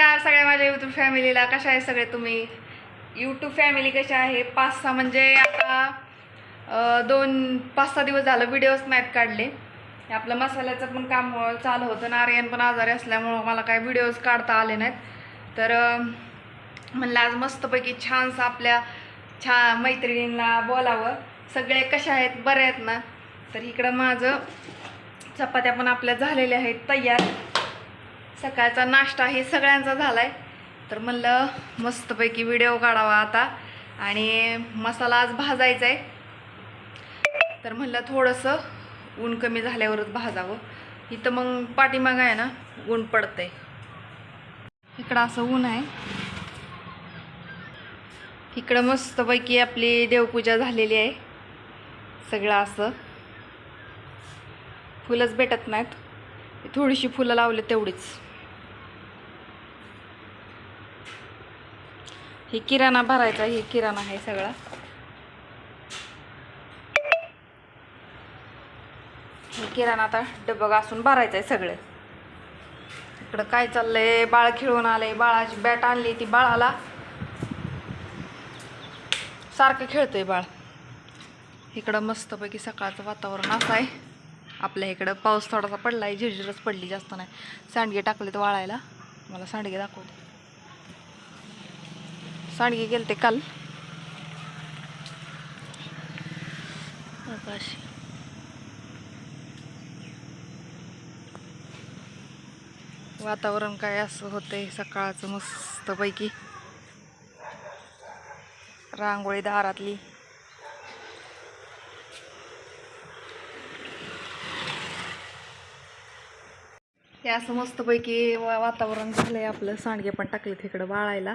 नमस्कार सगळ्या माझ्या यूट्यूब फॅमिलीला कशा आहे सगळे तुम्ही? यूट्यूब फॅमिली कशा आहे? पाच सहा म्हणजे आता दोन पाच सहा दिवस झालं व्हिडिओज नाहीत काढले. आपलं मसाल्याचं पण काम चालू होतं. नारायण पण आजारी असल्यामुळं मला काय व्हिडिओज काढता आले नाहीत. तर म्हणलं आज मस्तपैकी छानसं आपल्या छान मैत्रिणींना बोलावं. सगळे कशा आहेत? बरे आहेत ना? तर इकडं माझं चपात्या पण आपल्या झालेल्या आहेत. तयार. सकाळचा नाश्ता हे सगळ्यांचा झाला आहे तर म्हणलं मस्तपैकी व्हिडिओ काढावा आता. आणि मसाला आज भाजायचा आहे तर म्हणलं थोडंसं ऊन कमी झाल्यावरच भाजावं. इथं मग पाठीमाग आहे ना ऊन पडतंय. इकडं असं ऊन आहे. इकडं मस्तपैकी आपली देवपूजा झालेली आहे. सगळं असं. फुलंच भेटत नाहीत. थोडीशी फुलं लावले तेवढीच. हे किराणा भरायचा ही किराणा आहे सगळा. हे किराणा आता डब्बा घासून भरायचं आहे सगळं. इकडं काय चाललंय? बाळ खेळून आलंय. बाळाची बॅट आणली ती बाळाला. सारखं खेळतोय बाळ. इकडं मस्तपैकी सकाळचं वातावरण असं आहे. आपल्या इकडं पाऊस थोडासा पडला आहे झिरझिरच पडली जास्त नाही. सांडगे टाकलेत वाळायला. मला सांडगे दाखवते. सांडगे गेलते काल. आकाश वातावरण काय असं होतंय सकाळचं मस्तपैकी. रांगोळी दारातली. हे असं मस्तपैकी वातावरण झालंय आपलं. सांडगे पण टाकले तिकडं वाळायला.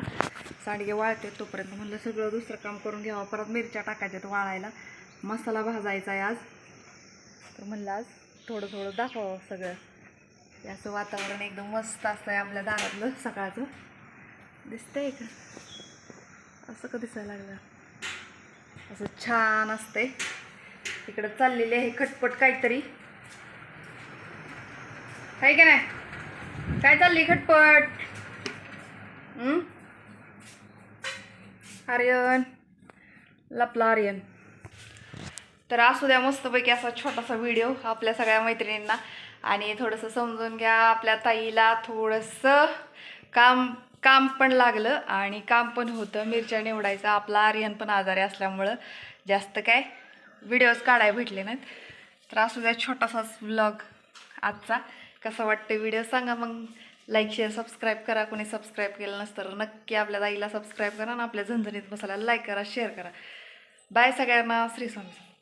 सांडगे वाळते तोपर्यंत म्हणलं सगळं दुसरं काम करून घ्यावं. परत मिरच्या टाकायच्यात वाळायला. मसाला भाजायचा आहे आज. तर म्हणलं आज थोडं थोडं दाखवावं सगळं. हे असं वातावरण एकदम मस्त असतं आहे आपल्या दारातलं सकाळचं. दिसतंय का? असं का दिसायला लागलं? असं छान असते इकडं चाललेली आहे खटपट काहीतरी. आहे का नाही? काय चालली खटपट? आर्यन. लपला आर्यन तर असू द्या मस्तपैकी असा छोटासा व्हिडिओ आपल्या सगळ्या मैत्रिणींना. आणि थोडंसं समजून घ्या आपल्या ताईला थोडंसं काम काम पण लागलं आणि काम पण होतं. मिरच्या निवडायचं. आपला आर्यन पण आजारी असल्यामुळं जास्त काय व्हिडिओज काढायला भेटले नाहीत. तर असू द्या छोटासाच व्लॉग आजचा. कसं वाटतं व्हिडिओ सांगा मग. लाईक शेअर सबस्क्राईब करा. कोणी सबस्क्राईब केलं नसतं तर नक्की आपल्या दाईला सबस्क्राईब करा आणि आपल्या झणझणीत मसाला लाईक करा शेअर करा. बाय सगळ्यांना. श्री स्वामी